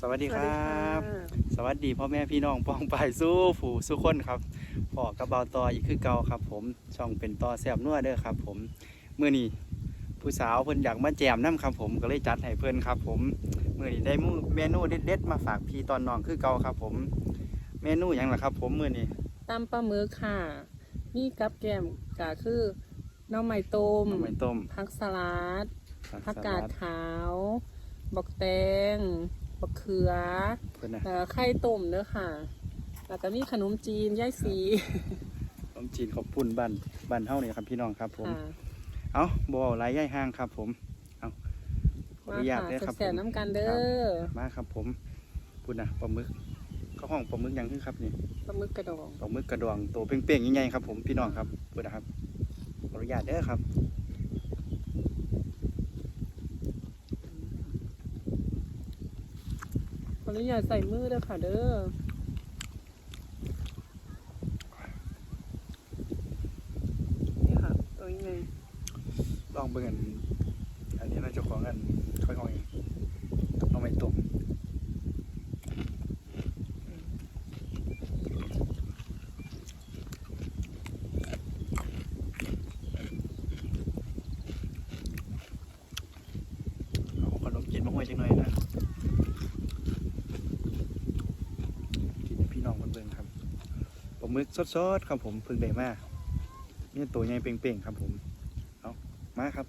สวัสดีคสวัสดีรัค่ะบสวัสดีพ่อแม่พี่น้องปองปายสู้ผู้สู้คนครับพ่อกระเบาต่ออีกคือเก่าครับ ผมช่องเป็นต่อแซบนัวเด้อครับ ผมเมื่อนี้ผู้สาวเพิ่นอยากมาแจมน้ำครับ ผมก็เลยจัดให้เพิ่นครับ ผมเมื่อนี้ได้เมนูเด็ดๆมาฝากพี่ตอนน้องคือเก่าครับ ผมเมนูหยังล่ะครับ ผมมื่อนี้ตำปลาหมึกค่ะ มีกับแกล้มก็คือหน้องไม้ต้มน้ำมันต้มผักสลัดผักผักสกาลัดดขาวบักแตง บักเขือเพิ่นนะแล้วก็ไข่ต้มเด้อค่ะ แล้วก็มีขนมจีนย่ายสีขนมจีนขอบปุ่นบ้านบ้านเฮานี่ครับพี่น้องครับผม ค่ะเอาบ่เอาหลายย่ายห้างครับ ผม เอาขออมานุญาตค่ะเด้อครับแสผบม ๆน้ำกันเด้อมาครับผมพูดนะปลาหมึกเขาห้องปลาหมึกหยังคือครับนี่ปลาหมึกกระดองปลาหมึกกระดองตัวเป้งๆใหญ่ๆครับผมพี่น้องครับพูดนะครับขออนุญาตเด้อครับ ออนุญาตใส่มือเด้อค่ะเด้อนี่ค่ะตัวนี้ไงลองเบิ่งอันอันนี้น่าจะของกันค่อยๆเองน้องไม่ตุ่มเอาขนมจีนมาห้อยจังหน่อยนะกินให้พี่น้องเบิ่งๆครับปลาหมึก สดๆครับผมเพิ่งได้มานี่ตัวใหญ่เป่งๆครับผม เอามาครับ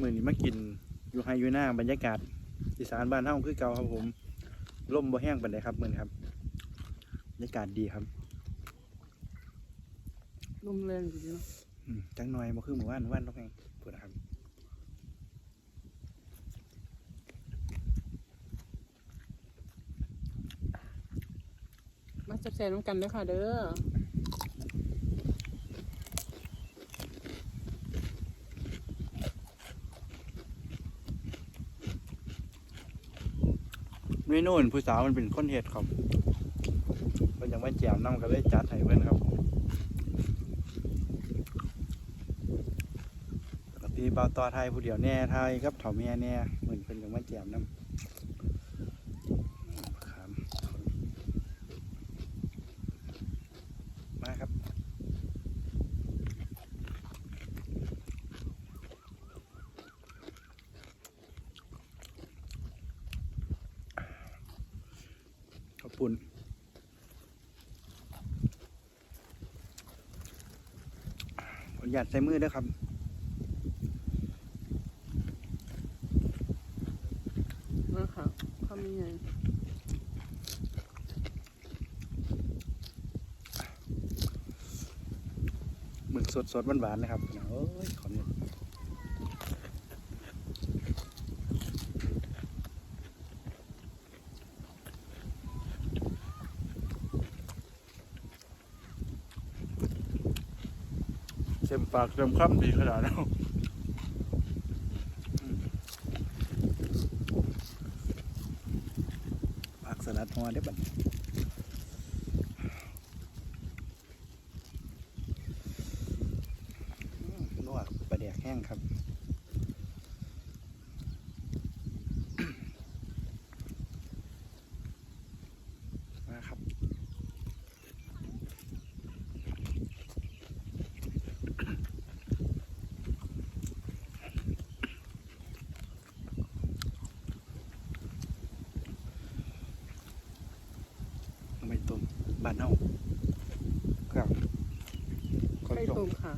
มื่อนี้มากินอยู่ไฮยูน้าบรรยากาศอีสานบ้านเฮาคือเก่าครับผมลมบ่แห้งปานใดครับมื่อนี้ครับ รรยากาศดีครับลมแรงอยู่เนาะอืมจังหน่อยบ่คือหมู่บ้านหมู่บ้านต้องไงพูดนะครับมาแสบๆน้ำกันเด้อค่ะเด้อเมนูนผู้สาวมันเป็นคนเฮ็ดครับ ม่แจมน้ำก็เลยจัดให้เพื่อนครับผมปกติเบาต่อไทยผู้เดียวแน่ไทยครับเถ่าแม่แน่เหมือนเพิ่นยังแม่แจมน้ำครับมาครับ ขอบคุณ ขออนุญาตใส่มือด้วยครับมาค่ะทำยังไงหมึกสดสดๆหวานๆนะครับโอ้ยขอบคุณเต็ม ปากเต็มคำดีขนาดนั้นปากสลัดหัวได้บัดอืมนวดปลาแดกแห้งครับ มาครับ เอาไม่ต้ม บ้านเฮาครับขอไข่จบต้มค่ะ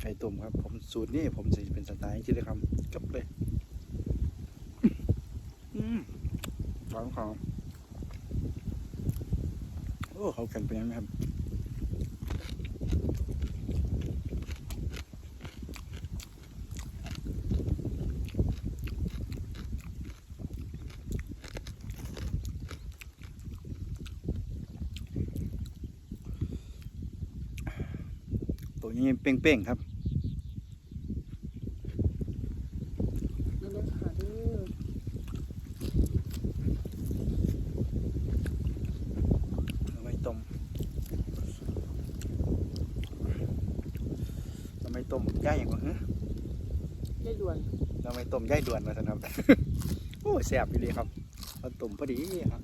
ไก่ต้มครับ ผมสูตรนี้ผมจะเป็นสไตล์ที่ได้คำจบเลยอืมหวานของโอ้เขาแข็งเป็นยังไงครับ ตัวยังเป้งๆครับนี่ต้มเอาไว้ต้มย่ายอย่างกว่าเฮ้ยได้ด่วนเอาไว้ต้มย่ายด่วนมาสนครับโอ้แซ่บอยู่ดีครับเอาต้มพอดีครับ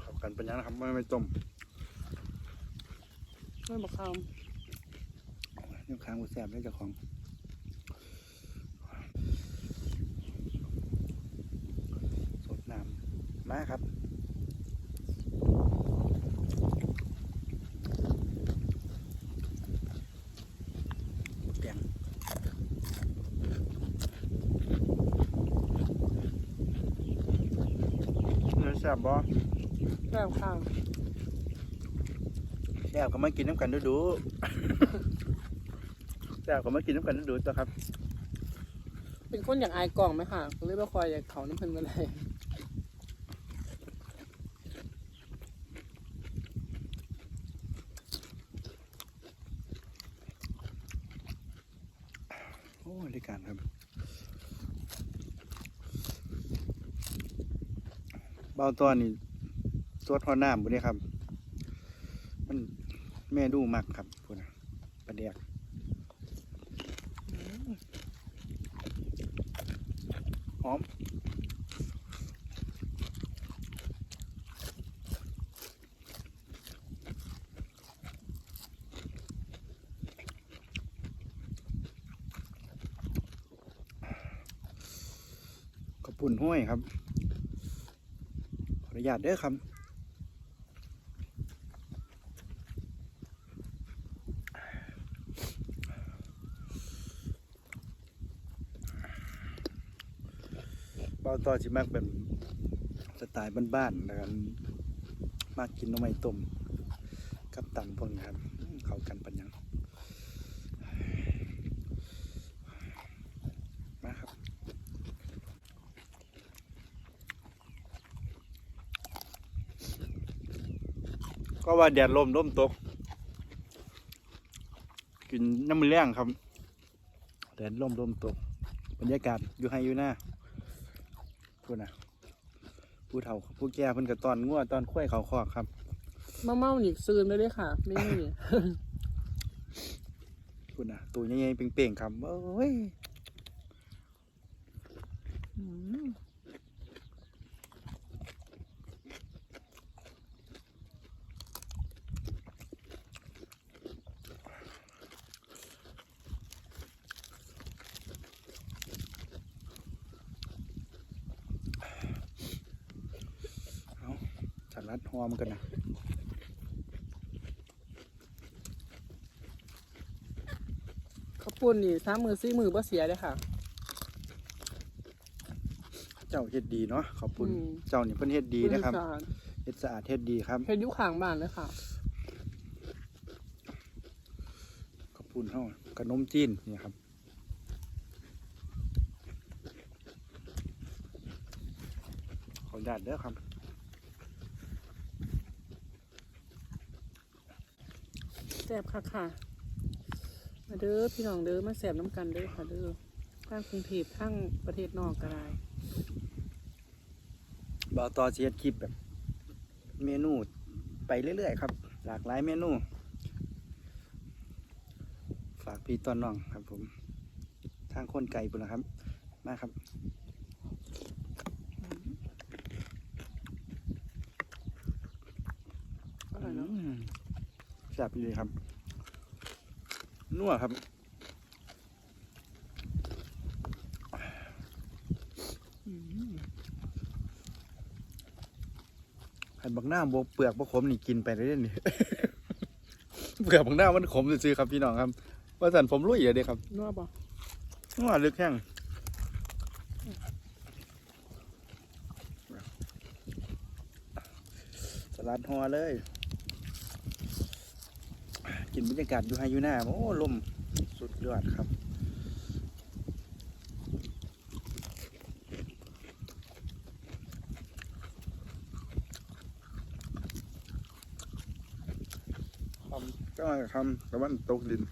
เข้ากันเป็นยังนะครับ ไม่ไม่ต้มไม่บอกคเนื้อค้างกูแซ่บได้เจ้าของสดน้ำมาครับแกงเนื้อแซ่บบ่ำ แบบข้าวแซ่บก็มากินน้ำกันดูดูๆแซ่บก็มากินน้ำกันดูดูๆตัวครับ เป็นคนอยากอายกล่องไหมค่ะก็เลยบ่คอยอยากเขาน้ำเพิ่นมาเลยโอ้ยได้การครับเบาตัวนี่ ตัวทอน้ำบุนี่ครับ มันแม่ดูมักครับพูดนะประเดี๋ยกหอมขอบปุ่นห้วยครับ ขออนุญาตเด้อครับ เบาต่อสิมากเป็นสไตล์บ้านๆแล้วกันมากกินน้ำไม้ต้มกับตำพวกนี้ครับ เข้ากันปัญญังมาครับก็ว่าแดดลมลมตก กินน้ำมันแรงครับแดดลมลมตกบรรยากาศอยู่ให้อยู่หน้า พูดนะผู้เฒ่าผู้แก่เพิ่นกับตอนงัวตอนข้วยเขาคอกครับมะเมาหนีซืนไปเลยค่ะ ไม่นี่พูดนะตัวใหญ่ๆเป่งๆครับโอ้ย อืมเอาส ลัดหอมกันนะข้าวปุ้นนี่สามมือสี่มือบ่เสียเลยค่ะ เจ้าเฮ็ดดีเนาะขอบคุณอืม เจ้านี่เพิ่นเฮ็ดดีนะครับสะอาดเฮ็ดสะอาดเฮ็ดดีครับเฮ็ดอยุข้างบ้านเลยค่ะ ขอบคุณเฮาขนมจีนนี่ครับขออนุญาตเด้อครับ แซ่บค่ะค่ะ มาเด้อพี่น้องเด้อมาแซ่บน้ำกันเด้อค่ะเด้อทั้งกรุงเทพทั้งประเทศนอกก็ได้บ่าวต่อเฮ็ดคลิปแบบ เมนูไปเรื่อยๆครับ หลากหลายเมนู ฝากพี่ต้นน้องครับผม ทางคนไก่ปุ่นะครับ มาครับ อร่อยเนาะ อืมแซ่ บดีครับนัวครับอืมไข่บักหน้าบวเปลือกบวขมนี่กินไปได้เด้นี่เปลือกบักหน้ามันขมซื่อๆครับพี่น้องครับ ว่าสันผมรู้อีกเด้ครับนัวบ่นัวลึกแห้งสลัดหัวเลย กินบรรยากาศอยู่ไฮยูหน้าโอ้ลมสุดยอดครับคำก็คำตะวันตกดิน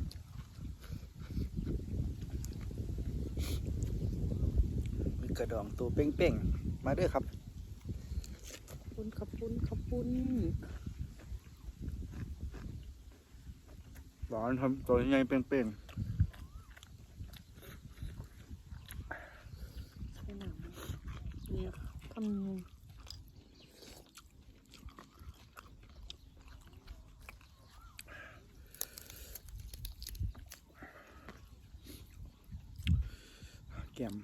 มีกระดองตัวเป้งๆ มาด้วยครับ ขอบคุณขอบคุณขอบคุณ อนครับตัวใหญ่เป้งใช่หนังเนี่ยค่ะทำแก้ม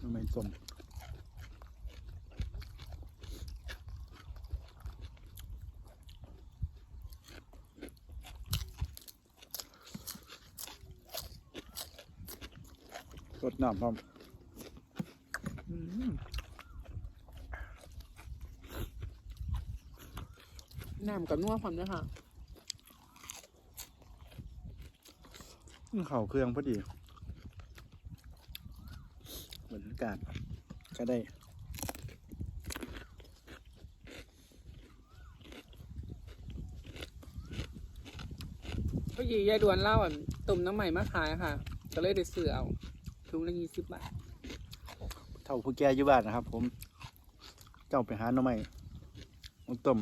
ทำไมส้ม รดน้ำพร้อมอืมน้ำกับนัวพร้อมด้วยค่ะเข่าเครื่องพอดีบรรยากาศก็ได้ก็ยียายดวนเล่าอะตุ่มน้ำใหม่มาขายค่ะ ก็เลยได้ซื้อเอา ถุงละยี่สิบบาทเท่าผู้แก่อยู่บ้านนะครับ ผม เจ้าไปหาหน่อไม้มาต้ม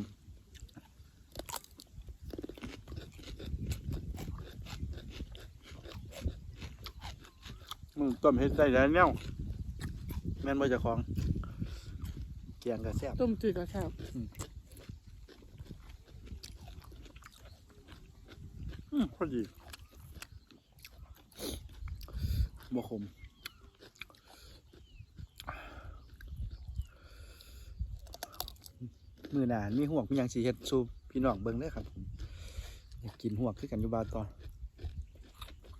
มึงต้มเฮ็ดได้แล้วเนี่ยแม่นบ่เจะของเกียงกระแซบต้มจืดกระแทบอืมพอดี บ่ขมมือหนามีหวกมีหยังสีเฮ็ดสูพี่น้องเบิ่งได้อครับผมอยากกินหวกคือกันอยู่บ้านตอน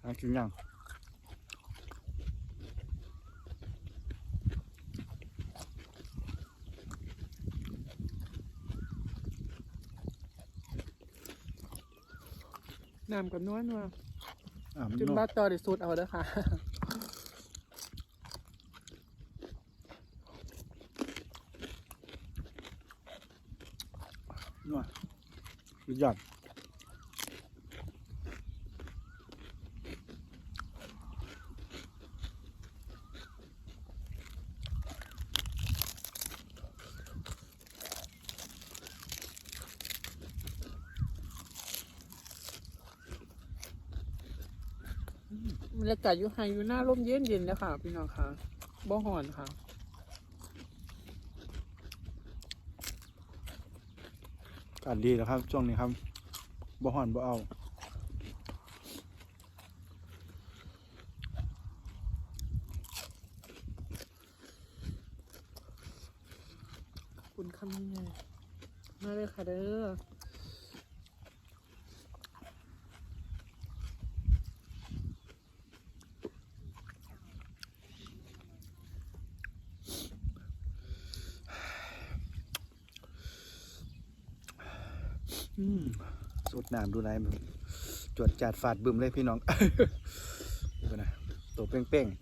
หากินหยังน้ำกับนัวนัวอ่ามันจนนัวบ้าต่อได้สูตรเอาเด้อค่ะ นัวสุดยอดบรรยากาศอยู่ไฮอยู่หน้าร่มเย็นเย็นๆนะคะพี่น้องค่ะบ่ห่อนค่ะ อากาศดีแล้วครับ ช่วงนี้ครับบ่ห่อนบ่เอา ขอบคุณคำนี้ไงมาเลยค่ะเด้อ อืม สดน้ำดูไรมันจวดจาดฝาดบึมเลยพี่น้องดูนะตัวเป้งๆ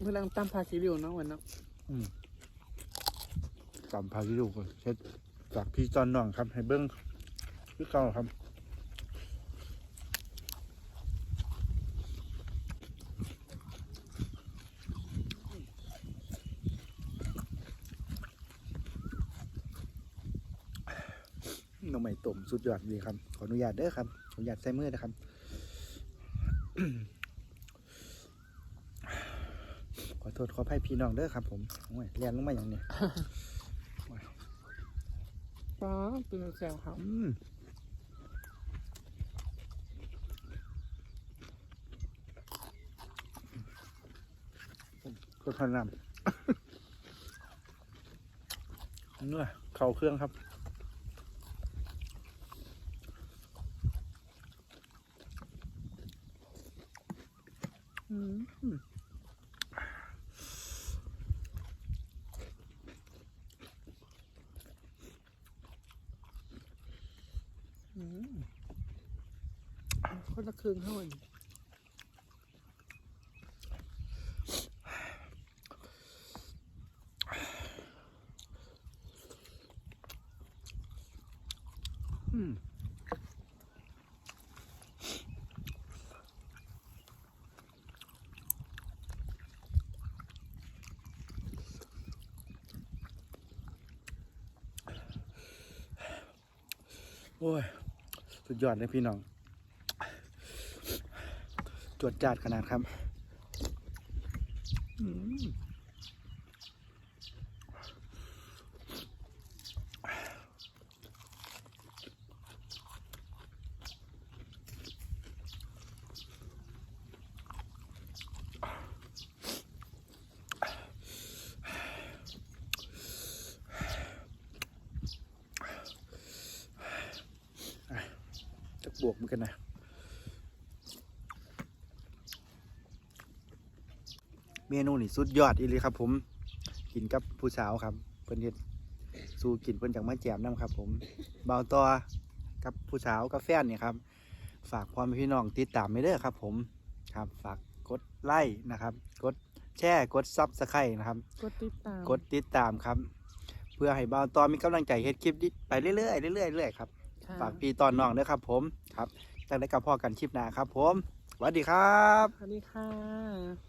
เมื่อลังตามพาคิริวเนาะวันเนามจำพาที่ดูก่อนเช็ดจากพี่จอนน้องครับ ให้เบิ้งคือเก่าครับหน้องใหม่ต้มสุดยอดดีครับ ขออนุญาตเด้อครับ ขออนุญาตใส่มือนะครับ ขอโทษขออภัยพี่น้องเด้อครับ ผมโอ้ยเรียนลงมาอย่างเนี้ย ป้าเป็นแซวค่ะอืมก็ทอนน้ำเนื้อเข่าเครื่องครับอืมอืม คนละครึ่งเท่าไหร่อืมโอ้ย สุดยอดเลยพี่น้อง จวดจาดขนาดครับ อืม จะบวกเหมือนกันนะ เมนูนี่สุดยอดอีเลยครับ ผมกินกับผู้สาวครับ เพิ่นเฮ็ดสู้กินเพิ่นจากมาแจมน้ำครับ ผมเบาต่อกับผู้สาวกับแฟนเนี่ยครับ ฝากพ่อแม่พี่น้องติดตามไม่เด้อครับ ผมครับ ฝากกดไลค์นะครับ กดแชร์กดซับสไครต์นะครับ กดติดตาม กดติดตามครับ เพื่อให้เบาต่อมีกำลังใจเฮ็ดคลิปนี้ไปเรื่อยๆเรื่อยๆเรื่อยๆครับค่ะฝากพี่ตอนน้องด้วยครับ ผมครับจากได้กับพ่อกันคลิปหน้าครับ ผมสวัสดีครับสวัสดีค่ะ